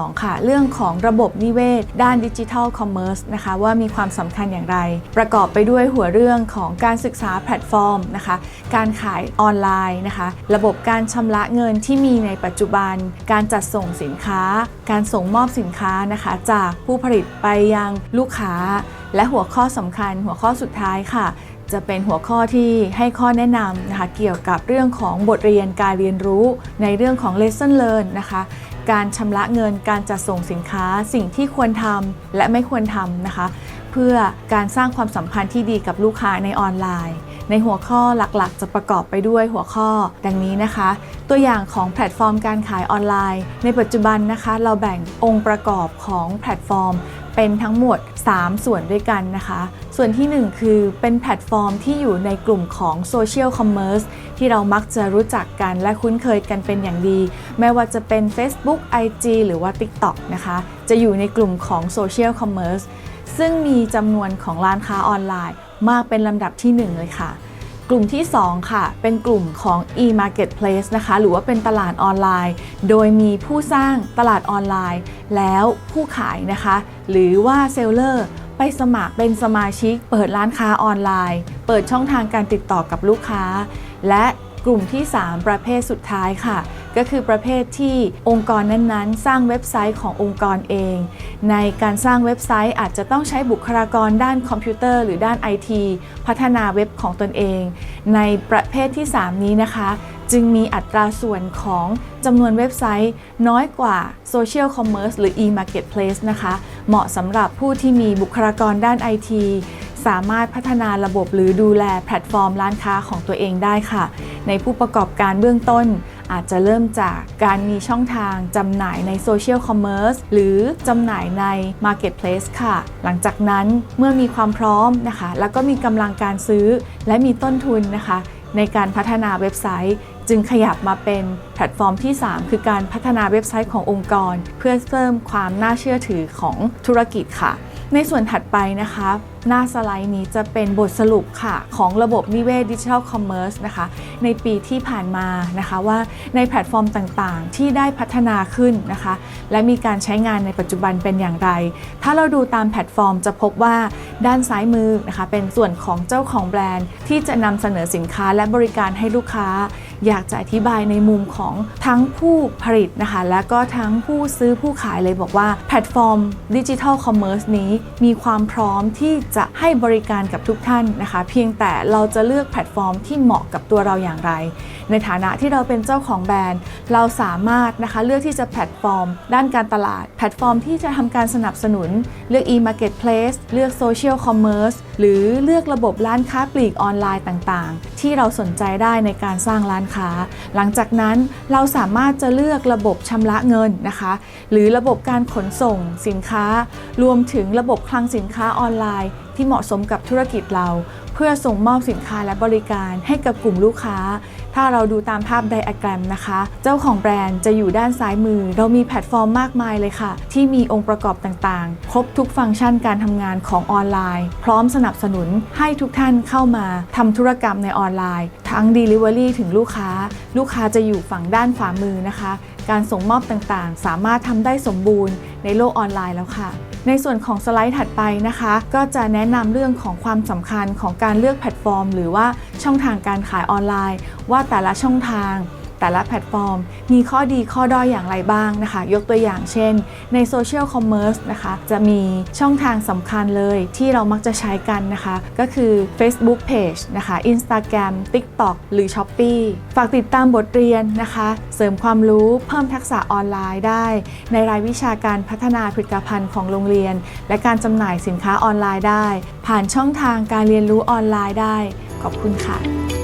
2ค่ะเรื่องของระบบนิเวศ ด้านดิจิทัลคอมเมอร์สนะคะว่ามีความสำคัญอย่างไร ประกอบไปด้วยหัวเรื่องของการศึกษาแพลตฟอร์มนะคะการขายออนไลน์นะคะระบบการชำระเงินที่มีในปัจจุบัน การจัดส่งสินค้า การส่งมอบสินค้านะคะจากผู้ผลิตไปยังลูกค้า และหัวข้อสำคัญ หัวข้อสุดท้ายค่ะจะเป็นหัวข้อที่ให้ข้อแนะนำนะคะเกี่ยวกับเรื่องของบทเรียนการเรียนรู้ในเรื่องของ lesson learn นะคะ การชำระเงินการจัดส่งสินค้าสิ่งที่ควรทำและไม่ควรทำนะคะ เพื่อการสร้างความสัมพันธ์ที่ดีกับลูกค้าในออนไลน์ ในหัวข้อหลักๆ จะประกอบไปด้วยหัวข้อ ดังนี้นะคะ ตัวอย่างของแพลตฟอร์มการขายออนไลน์ ในปัจจุบันนะคะ เราแบ่งองค์ประกอบของแพลตฟอร์ม เป็นทั้งหมด 3 ส่วนด้วยกันนะคะ ส่วนที่ 1 คือเป็นแพลตฟอร์มที่อยู่ในกลุ่มของโซเชียลคอมเมอร์สที่เรามักจะรู้จักกันและคุ้นเคยกันเป็นอย่างดี ไม่ว่าจะเป็น Facebook IG หรือว่า TikTok นะคะ จะอยู่ในกลุ่มของโซเชียลคอมเมอร์สซึ่งมีจำนวนของร้านค้าออนไลน์ มากเป็นลำดับที่ 1 เลยค่ะ กลุ่มที่ 2 ค่ะ เป็นกลุ่มของ e-marketplace นะคะ หรือว่าเป็นตลาดออนไลน์ โดยมีผู้สร้างตลาดออนไลน์ แล้วผู้ขายนะคะ หรือว่าเซลเลอร์ไปสมัครเป็นสมาชิก เปิดร้านค้าออนไลน์ เปิดช่องทางการติดต่อกับลูกค้า และกลุ่มที่ 3 ประเภทสุดท้ายค่ะ ก็คือประเภทที่องค์กรนั้นๆ สร้างเว็บไซต์ขององค์กรเอง ในการสร้างเว็บไซต์อาจจะต้องใช้บุคลากรด้านคอมพิวเตอร์หรือด้าน IT พัฒนาเว็บของตนเอง ในประเภทที่ 3 นี้นะคะ จึงมีอัตราส่วนของจำนวนเว็บไซต์น้อยกว่า Social Commerce หรือ e-marketplace นะคะ เหมาะสำหรับผู้ที่มีบุคลากรด้าน IT สามารถพัฒนาระบบหรือดูแลแพลตฟอร์มร้านค้าของตัวเองได้ค่ะ ในผู้ประกอบการเบื้องต้น อาจจะเริ่มจากการมีช่องทางจำหน่ายในโซเชียลคอมเมอร์สหรือจำหน่ายใน Marketplace ค่ะ หลังจากนั้นเมื่อมีความพร้อมนะคะ แล้วก็มีกำลังการซื้อและมีต้นทุนนะคะ ในการพัฒนาเว็บไซต์จึงขยับมาเป็นแพลตฟอร์มที่ 3 คือการพัฒนาเว็บไซต์ขององค์กร เพื่อเพิ่มความน่าเชื่อถือของธุรกิจค่ะ ในส่วนถัดไปนะคะ หน้าสไลด์นี้จะเป็นบทสรุปค่ะ ของระบบนิเวศดิจิทัลคอมเมอร์สนะคะ ในปีที่ผ่านมานะคะว่าในแพลตฟอร์มต่างๆ ที่ได้พัฒนาขึ้นนะคะ และมีการใช้งานในปัจจุบันเป็นอย่างไร ถ้าเราดูตามแพลตฟอร์มจะพบว่าด้านซ้ายมือนะคะ เป็นส่วนของเจ้าของแบรนด์ที่จะนำเสนอสินค้าและบริการให้ลูกค้า อยากจะอธิบายในมุมของทั้งผู้ผลิตนะคะ และก็ทั้งผู้ซื้อผู้ขายเลยบอกว่าแพลตฟอร์มดิจิทัลคอมเมอร์สนี้มีความพร้อมที่จะให้บริการกับทุกท่านนะคะ เพียงแต่เราจะเลือกแพลตฟอร์มที่เหมาะกับตัวเราอย่างไร ในฐานะที่เราเป็นเจ้าของแบรนด์ เราสามารถนะคะเลือกที่จะแพลตฟอร์ม ด้านการตลาด แพลตฟอร์มที่จะทำการสนับสนุน เลือก e-marketplace เลือก social commerce หรือเลือกระบบร้านค้าปลีกออนไลน์ต่างๆ ที่เราสนใจได้ในการสร้างร้านค้า หลังจากนั้นเราสามารถจะเลือกระบบชำระเงินนะคะ หรือระบบการขนส่งสินค้า รวมถึงระบบคลังสินค้าออนไลน์ ที่เหมาะสมกับธุรกิจเรา เพื่อส่งมอบสินค้าและบริการให้กับกลุ่มลูกค้า ถ้าเราดูตามภาพไดอะแกรมนะคะ เจ้าของแบรนด์จะอยู่ด้านซ้ายมือ เรามีแพลตฟอร์มมากมายเลยค่ะ ที่มีองค์ประกอบต่างๆ ครบทุกฟังก์ชันการทำงานของออนไลน์ พร้อมสนับสนุนให้ทุกท่านเข้ามาทำธุรกรรมในออนไลน์ ทั้ง Delivery ถึงลูกค้า ลูกค้าจะอยู่ฝั่งด้านขวามือนะคะ การส่งมอบต่างๆ สามารถทำได้สมบูรณ์ในโลกออนไลน์แล้วค่ะ ในส่วนของสไลด์ถัดไปนะคะ ก็จะแนะนำเรื่องของความสำคัญของการเลือกแพลตฟอร์ม หรือว่าช่องทางการขายออนไลน์ ว่าแต่ละช่องทาง แต่ละแพลตฟอร์ม มีข้อดีข้อด้อยอย่างไรบ้างนะคะ ยกตัวอย่างเช่น ในโซเชียลคอมเมอร์สนะคะจะมีช่องทางสำคัญเลยที่เรามักจะใช้กันนะคะ ก็คือ Facebook Page นะคะ Instagram TikTok หรือ Shopee ฝากติดตามบทเรียนนะคะ เสริมความรู้เพิ่มทักษะออนไลน์ได้ ในรายวิชาการพัฒนาผลิตภัณฑ์ของโรงเรียน และการจำหน่ายสินค้าออนไลน์ได้ ผ่านช่องทางการเรียนรู้ออนไลน์ได้ ขอบคุณค่ะ